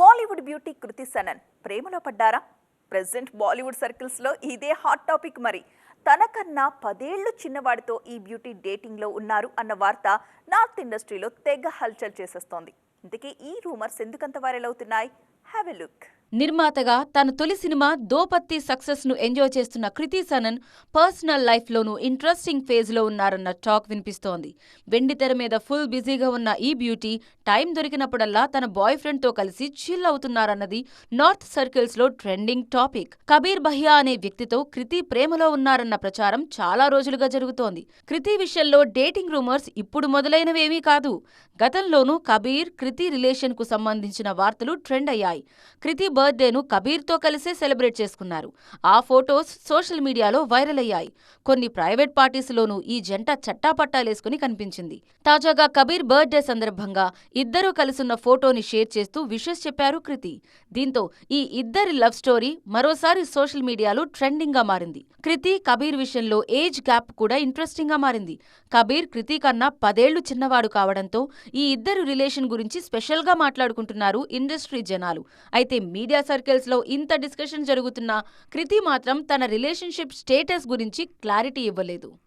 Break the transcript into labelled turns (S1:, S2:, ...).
S1: Bollywood beauty Kriti Sanon ప్రేమలో పడ్డారా? Present Bollywood సర్కిల్స్లో ఇదే హాట్ టాపిక్ మరి. తనకన్నా పదేళ్ళు చిన్నవాడితో ఈ బ్యూటీ డేటింగ్లో ఉన్నారు అన్న వార్త నార్త్ ఇండస్ట్రీలో తెగ హల్చల్ చేసేస్తోంది. ఇంతకీ ఈ రూమర్స్ ఎందుకంత వైరల్ అవుతున్నాయి? Have a look.
S2: నిర్మాతగా తన తొలి సినిమా దోపత్తి సక్సెస్ను ఎంజాయ్ చేస్తున్న కృతి సనన్ పర్సనల్ లైఫ్లోనూ ఇంట్రెస్టింగ్ ఫేజ్లో ఉన్నారన్న టాక్ వినిపిస్తోంది. వెండి తెర మీద ఫుల్ బిజీగా ఉన్న ఈ బ్యూటీ టైం దొరికినప్పుడల్లా తన బాయ్ ఫ్రెండ్తో కలిసి చిల్ అవుతున్నారన్నది నార్త్ సర్కిల్స్లో ట్రెండింగ్ టాపిక్. కబీర్ బహియా అనే వ్యక్తితో కృతి ప్రేమలో ఉన్నారన్న ప్రచారం చాలా రోజులుగా జరుగుతోంది. కృతి విషయంలో డేటింగ్ రూమర్స్ ఇప్పుడు మొదలైనవేమీ కాదు. గతంలోనూ కబీర్ కృతి రిలేషన్కు సంబంధించిన వార్తలు ట్రెండ్ అయ్యాయి. కృతి బర్త్డేను కబీర్తో కలిసే సెలబ్రేట్ చేసుకున్నారు. ఆ ఫోటోస్ సోషల్ మీడియాలో వైరల్ అయ్యాయి. కొన్ని ప్రైవేట్ పార్టీస్లోనూ ఈ జంట చట్టాపట్టాలేసుకుని కనిపించింది. తాజాగా కబీర్ బర్త్డే సందర్భంగా ఇద్దరూ కలిసున్న ఫోటోని షేర్ చేస్తూ విషెస్ చెప్పారు కృతి. దీంతో ఈ ఇద్దరి లవ్ స్టోరీ మరోసారి సోషల్ మీడియాలో ట్రెండింగ్గా మారింది. కృతి కబీర్ విషయంలో ఏజ్ గ్యాప్ కూడా ఇంట్రెస్టింగ్గా మారింది. కబీర్ కృతి కన్నా పదేళ్ళు చిన్నవాడు కావడంతో ఈ ఇద్దరు రిలేషన్ గురించి స్పెషల్గా మాట్లాడుకుంటున్నారు ఇండస్ట్రీ జనాలు. అయితే మీడియా సర్కిల్స్లో ఇంత డిస్కషన్ జరుగుతున్నా కృతి మాత్రం తన రిలేషన్షిప్ స్టేటస్ గురించి క్లారిటీ ఇవ్వలేదు.